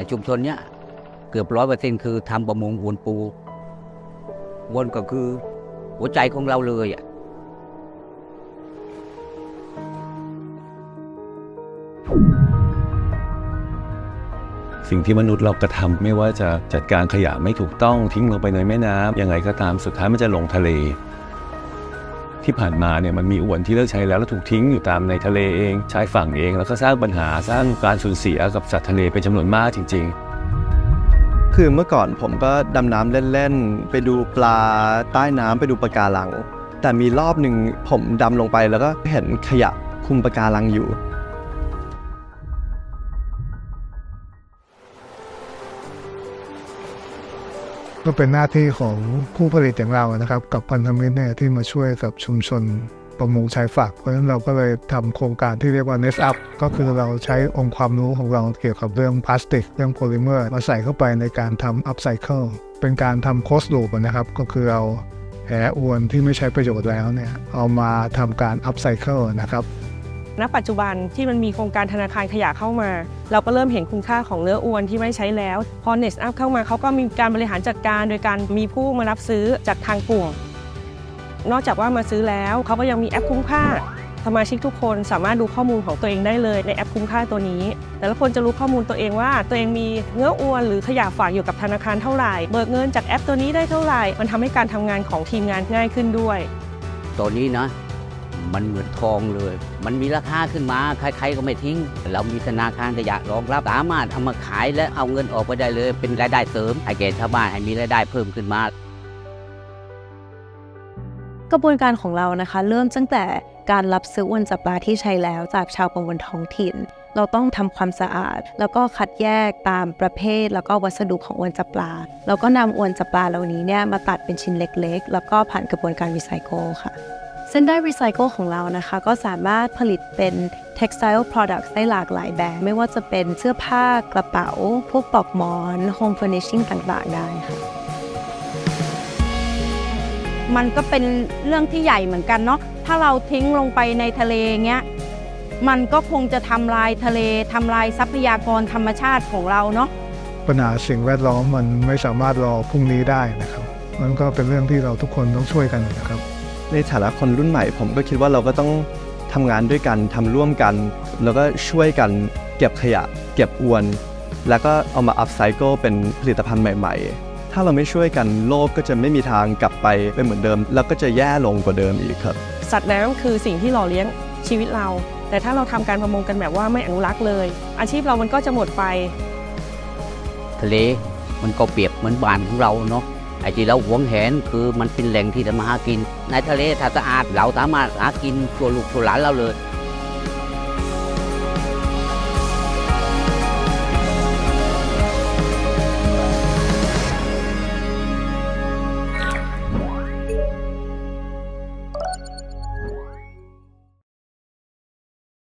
อ้ชุมชนเนี้ยเกือบร้อยเปอร์เซ็นต์คือทำประมงอวนปูวนก็คือหัวใจของเราเลยอะสิ่งที่มนุษย์เรากระทำไม่ว่าจะจัดการขยะไม่ถูกต้องทิ้งลงไปในแม่น้ำยังไงก็ตามสุดท้ายมันจะลงทะเล ที่ผ่านมาเนี่ยมันมีอวนที่เลิกใช้แล้วแล้วถูกทิ้งอยู่ตามในทะเลเองชายฝั่งเอง แล้วก็สร้างปัญหาสร้างการสูญเสียกับสัตว์ทะเลเป็นจำนวนมากจริง ๆคือเมื่อก่อนผมก็ดำน้ำเล่นๆ ไปดูปลาใต้น้ำไปดูปะการัง แต่มีรอบหนึ่งผมดำลงไปแล้วก็เห็นขยะคุมปะการังอยู่ ก็เป็นหน้าที่ของผู้ผลิตอย่างเรานะครับ กับพันธมิตรเนี่ยที่มาช่วยกับชุมชนประมงชายฝั่งเพราะฉะนั้นเราก็เลยทำโครงการที่เรียกว่า Nest Up ก็คือเราใช้องค์ความรู้ของเราเกี่ยวกับเรื่องพลาสติก เรื่องโพลิเมอร์มาใส่เข้าไปในการทำ Upcycle เป็นการทำโคส loop นะครับ ก็คือเอาแหอวนที่ไม่ใช้ประโยชน์แล้วเนี่ยเอามาทำการ Upcycle นะครับ ณปัจจุบันที่มันมีโครงการธนาคารขยะเข้ามา เราก็เริ่มเห็นคุณค่าของเนื้ออวนที่ไม่ใช้แล้ว พอ Next Up เข้ามาเขาก็มีการบริหารจัดการโดยการมีผู้มารับซื้อจากทางกลุ่ม นอกจากว่ามาซื้อแล้วเขาก็ยังมีแอปคุ้มค่าสมาชิกทุกคนสามารถดูข้อมูลของตัวเองได้เลยในแอปคุ้มค่าตัวนี้ แต่ละคนจะรู้ข้อมูลตัวเองว่า ตัวเองมีเนื้ออวนหรือขยะฝากอยู่กับธนาคารเท่าไหร่เบิกเงินจากแอปตัวนี้ได้เท่าไหร่ มันทำให้การทำงานของทีมงานง่ายขึ้นด้วย ตัวนี้นะ มันเหมือนทองเลย มันมีราคาขึ้นมาใครๆก็ไม่ทิ้ง เรามีธนาคารขยะรองรับสามารถเอามาขายและเอาเงินออกไปได้เลย เป็นรายได้เสริมให้แก่ชาวบ้านให้มีรายได้เพิ่มขึ้นมากระบวนการของเรานะคะ เริ่มตั้งแต่การรับซื้ออวนจับปลาที่ใช้แล้วจากชาวประมงท้องถิ่น เราต้องทำความสะอาด แล้วก็คัดแยกตามประเภท แล้วก็วัสดุของอวนจับปลา แล้วก็นำอวนจับปลาเหล่านี้เนี่ยมาตัดเป็นชิ้นเล็ก ๆ แล้วก็ผ่านกระบวนการรีไซเคิลค่ะ เส้นได้รีไซเคิลของเรานะคะ ก็สามารถผลิตเป็น textile products ได้หลากหลายแบบ ไม่ว่าจะเป็นเสื้อผ้ากระเป๋า พวกปลอกหมอน home furnishing ต่างๆ ได้ค่ะมันก็เป็นเรื่องที่ใหญ่เหมือนกันเนาะ ถ้าเราทิ้งลงไปในทะเลเงี้ย มันก็คงจะทำลายทะเลทำลายทรัพยากรธรรมชาติของเราเนาะ ปัญหาสิ่งแวดล้อมมันไม่สามารถรอพรุ่งนี้ได้นะครับ มันก็เป็นเรื่องที่เราทุกคนต้องช่วยกันนะครับ ในฐานะคนรุ่นใหม่ ผมก็คิดว่าเราก็ต้องทำงานด้วยกันทำร่วมกัน แล้วก็ช่วยกันเก็บขยะ เก็บอวน แล้วก็เอามาอัพไซเคิลเป็นผลิตภัณฑ์ใหม่ ๆ ถ้าเราไม่ช่วยกันโลกก็จะไม่มีทางกลับไปเป็นเหมือนเดิม แล้วก็จะแย่ลงกว่าเดิมอีกครับ สัตว์น้ำคือสิ่งที่หล่อเลี้ยงชีวิตเรา แต่ถ้าเราทำการประมงกันแบบว่าไม่อนุรักษ์เลย อาชีพเรามันก็จะหมดไป ทะเลมันก็เปรียบเหมือนบ้านของเราเนาะ ไอ้ที่เราหวงแหนคือมันเป็นแหล่งที่ทำมาหากิน ในทะเลถ้าสะอาดเราสามารถหากินตัวลูกตัวหลานเราเลย